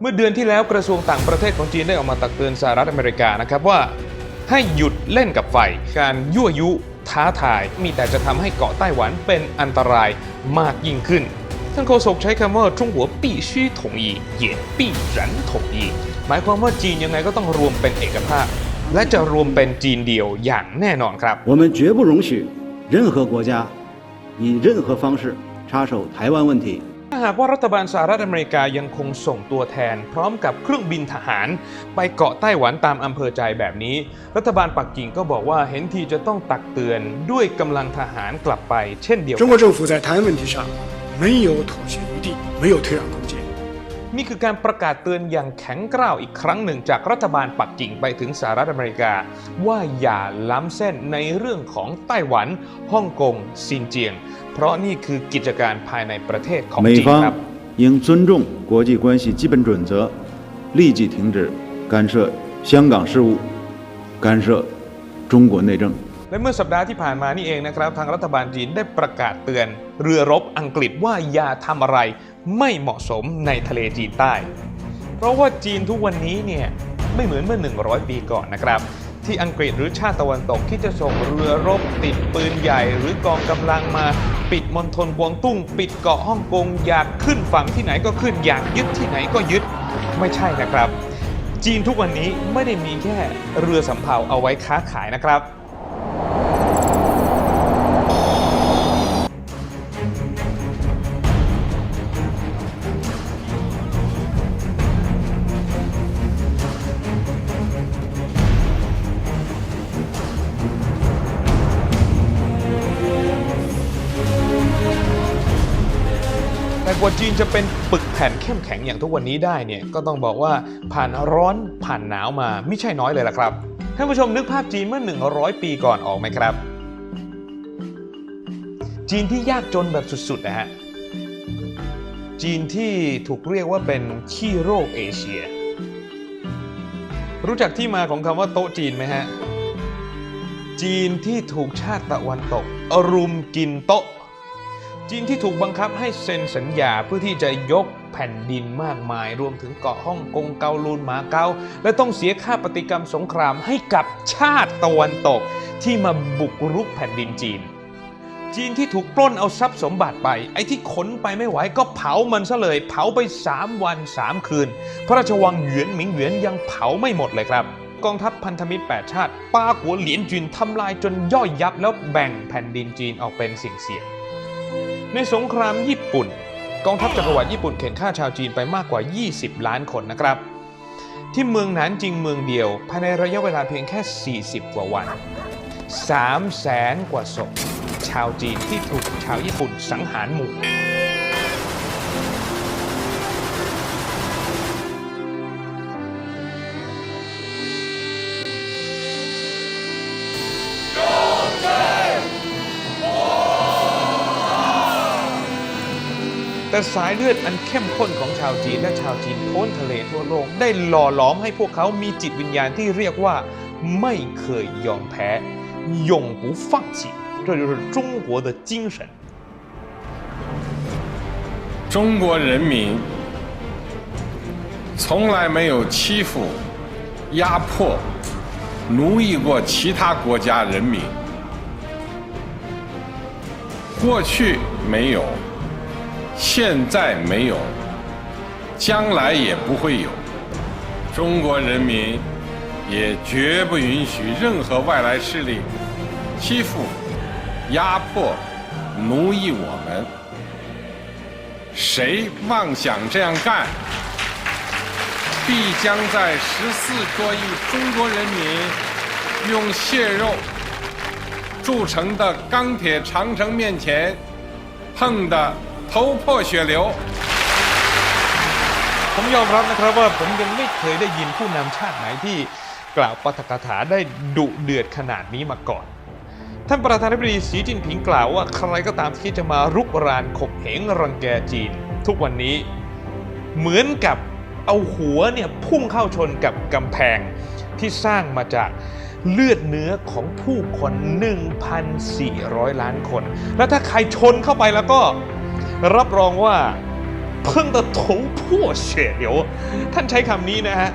เมื่อเดือนที่แล้วกระทรวงต่างประเทศของจีนได้ออกมาตักเตือนสหรัฐอเมริกานะครับว่า ให้หยุดเล่นกับไฟ การยั่วยุท้าทาย มีแต่จะทำให้เกาะไต้หวันเป็นอันตรายมากยิ่งขึ้น ท่านโฆษกใช้คำว่า中国必须统一也必然统一หมายความว่าจีนยังไงก็ต้องรวมเป็นเอกภาพ และจะรวมเป็นจีนเดียวอย่างแน่นอนครับ 我们绝不容许任何国家以任何方式插手台湾问题。 ถ้าหากว่ารัฐบาลสหรัฐอเมริกายังคงส่งตัวแทน พร้อมกับเครื่องบินทหาร ไปเกาะไต้หวันตามอำเภอใจแบบนี้ รัฐบาลปักกิ่งก็บอกว่าเห็นทีจะต้องตักเตือนด้วยกำลังทหารกลับไป เช่นเดียว 中 กัน 国政府在台湾问题上没有妥协余地，没有退让空间。 นี่คือการประกาศเตือนอย่างแข็งกร้าวอีกครั้งหนึ่งจากรัฐบาลปักกิ่งไปถึงสหรัฐอเมริกา ว่าอย่าล้ำเส้นในเรื่องของไต้หวันฮ่องกงซินเจียง เพราะนี่คือกิจการภายในประเทศของ 美 จีนครับ 方应尊重国际关系基本准则，立即停止干涉香港事务，干涉中国内政。 และเมื่อสัปดาห์ที่ผ่านมานี่เองนะครับ ทางรัฐบาลจีนได้ประกาศเตือน เรือรบอังกฤษว่าอย่าทำอะไรไม่เหมาะสมในทะเลจีนใต้ เพราะว่าจีนทุกวันนี้เนี่ยไม่เหมือนเมื่อ 100 ปีก่อนนะครับ ที่อังกฤษหรือชาติตะวันตกที่จะส่งเรือรบติดปืนใหญ่ หรือกองกำลังมาปิดมณฑลกวางตุ้ง ปิดเกาะฮ่องกงอยากขึ้นฝั่งที่ไหนก็ขึ้นอยากยึดที่ไหนก็ยึดไม่ใช่นะครับ จีนทุกวันนี้ไม่ได้มีแค่เรือสำเภาเอาไว้ค้าขายนะครับ แต่กว่าจีนจะเป็นปึกแผ่นเข้มแข็งอย่างทุกวันนี้ได้เนี่ยก็ต้องบอกว่าผ่านร้อนผ่านหนาวมาไม่ใช่น้อยเลยล่ะครับท่านผู้ชมนึกภาพจีนเมื่อ 100 ปีก่อนออกไหมครับ จีนที่ยากจนแบบสุดๆนะฮะจีนที่ถูกเรียกว่าเป็นขี้โรคเอเชีย รู้จักที่มาของคำว่าโต๊ะจีนไหมฮะ จีนที่ถูกชาติตะวันตก อรุมกินโต๊ะ จีนที่ถูกบังคับให้เซ็นสัญญาเพื่อที่จะยกแผ่นดินมากมาย รวมถึงเกาะฮ่องกงเกาลูนหมาเกาและต้องเสียค่าปฏิกรรมสงครามให้กับชาติตะวันตก ที่มาบุกรุกแผ่นดินจีน จีนที่ถูกปล้นเอาทรัพย์สมบัติไป ไอ้ที่ขนไปไม่ไหวก็เผามันซะเลย เผาไป 3 วัน 3 คืน พระราชวังหยวนหมิงหยวนยังเผาไม่หมดเลยครับกองทัพพันธมิตร 8 ชาติป้ากัวเหลียนจุนทำลายจนย่อยยับแล้วแบ่งแผ่นดินจีนออกเป็นสิ่งเสียง ในสงครามญี่ปุ่น กองทัพจักรวรรดิญี่ปุ่นเข็นฆ่าชาวจีนไปมากกว่า 20 ล้านคนนะครับ ที่เมืองหนานจิงเมืองเดียว ภายในระยะเวลาเพียงแค่ 40 กว่าวัน3แสนกว่าศพชาวจีนที่ถูกชาวญี่ปุ่นสังหารหมู่ แต่สายเลือดอันเข้มข้นของชาวจีนและชาวจีนพ้นทะเลทั่วโลก ได้หล่อหลอมให้พวกเขามีจิตวิญญาณที่เรียกว่า ไม่เคยยอมแพ้永不放弃这就是中国的精神中国人民从来没有欺负、压迫、奴役过其他国家人民，过去没有， 现在没有，将来也不会有。中国人民也绝不允许任何外来势力欺负、压迫、奴役我们。谁妄想这样干，必将在十四多亿中国人民用血肉铸成的钢铁长城面前碰的头破血流。 ผมยอมรับนะครับว่าผมยังไม่เคยได้ยินผู้นำชาติไหนที่กล่าวปาฐกถาได้ดุเดือดขนาดนี้มาก่อน ท่านประธานาธิบดีสีจิ้นผิงกล่าวว่าใครก็ตามที่จะมารุกรานข่มเหงรังแกจีน ทุกวันนี้ เหมือนกับเอาหัวเนี่ยพุ่งเข้าชนกับกำแพงที่สร้างมาจากเลือดเนื้อของผู้คน 1,400 ล้านคน แล้วถ้าใครชนเข้าไปแล้วก็ รับรองว่า เพิ่งจะ头破血流ท่านใช้คำนี้นะฮะ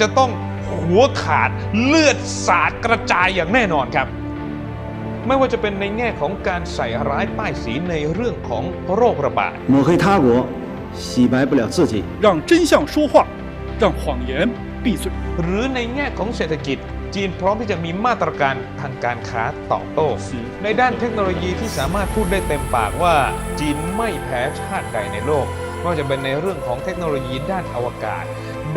จะต้องหัวขาดเลือดสาดกระจายอย่างแน่นอนครับ ไม่ว่าจะเป็นในแง่ของการใส่ร้ายป้ายสีในเรื่องของโรคระบาด 抹黑他国，洗白不了自己。让真相说话，让谎言闭嘴。 หรือในแง่ของเศรษฐกิจ จีนพร้อมที่จะมีมาตรการทางการค้าตอบโต้ในด้านเทคโนโลยีที่สามารถพูดได้เต็มปากว่า จีนไม่แพ้ชาติใดในโลกไม่ว่าจะเป็นในเรื่องของเทคโนโลยีด้านอวกาศ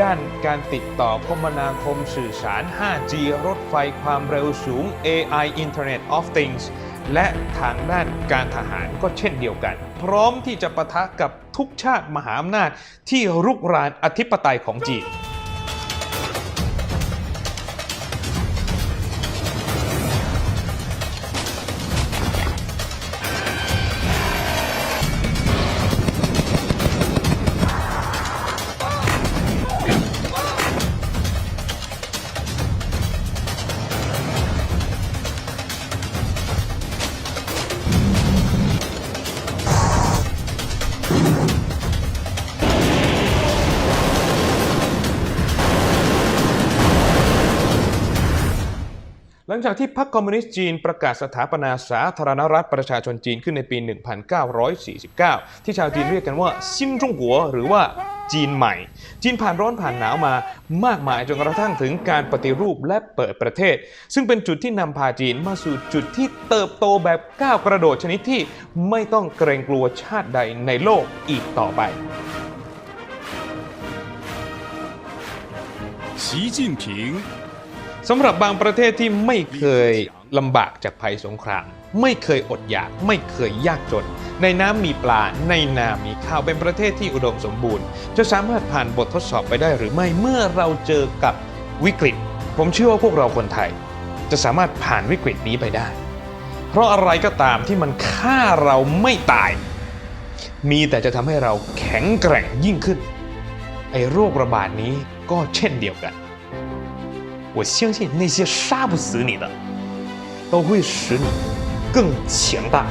ด้านการติดต่อคมนาคมสื่อสาร 5G รถไฟความเร็วสูง AI Internet of Things และทางด้านการทหารก็เช่นเดียวกัน พร้อมที่จะปะทะกับทุกชาติมหาอำนาจที่รุกรานอธิปไตยของจีน ลังจากที่พรรคคอมมิวนิสต์จีนประกาศสถาปนาสาธารณรัฐประชาชนจีนขึ้นในปี 1949 ที่ชาวจีนเรียกกันว่าซินจงหัวหรือว่าจีนใหม่ จีนผ่านร้อนผ่านหนาวมามากมายจนกระทั่งถึงการปฏิรูปและเปิดประเทศ ซึ่งเป็นจุดที่นำพาจีนมาสู่จุดที่เติบโตแบบก้าวกระโดดชนิดที่ไม่ต้องเกรงกลัวชาติใดในโลกอีกต่อไป习近平 สำหรับบางประเทศที่ไม่เคยลำบากจากภัยสงคราม ไม่เคยอดอยาก ไม่เคยยากจน ในน้ำมีปลา ในนามีข้าวเป็นประเทศที่อุดมสมบูรณ์ จะสามารถผ่านบททดสอบไปได้หรือไม่เมื่อเราเจอกับวิกฤต ผมเชื่อว่าพวกเราคนไทย จะสามารถผ่านวิกฤตนี้ไปได้ เพราะอะไรก็ตามที่มันฆ่าเราไม่ตาย มีแต่จะทำให้เราแข็งแกร่งยิ่งขึ้นไอ้โรคระบาดนี้ก็เช่นเดียวกัน 我相信那些杀不死你的，都会使你更强大。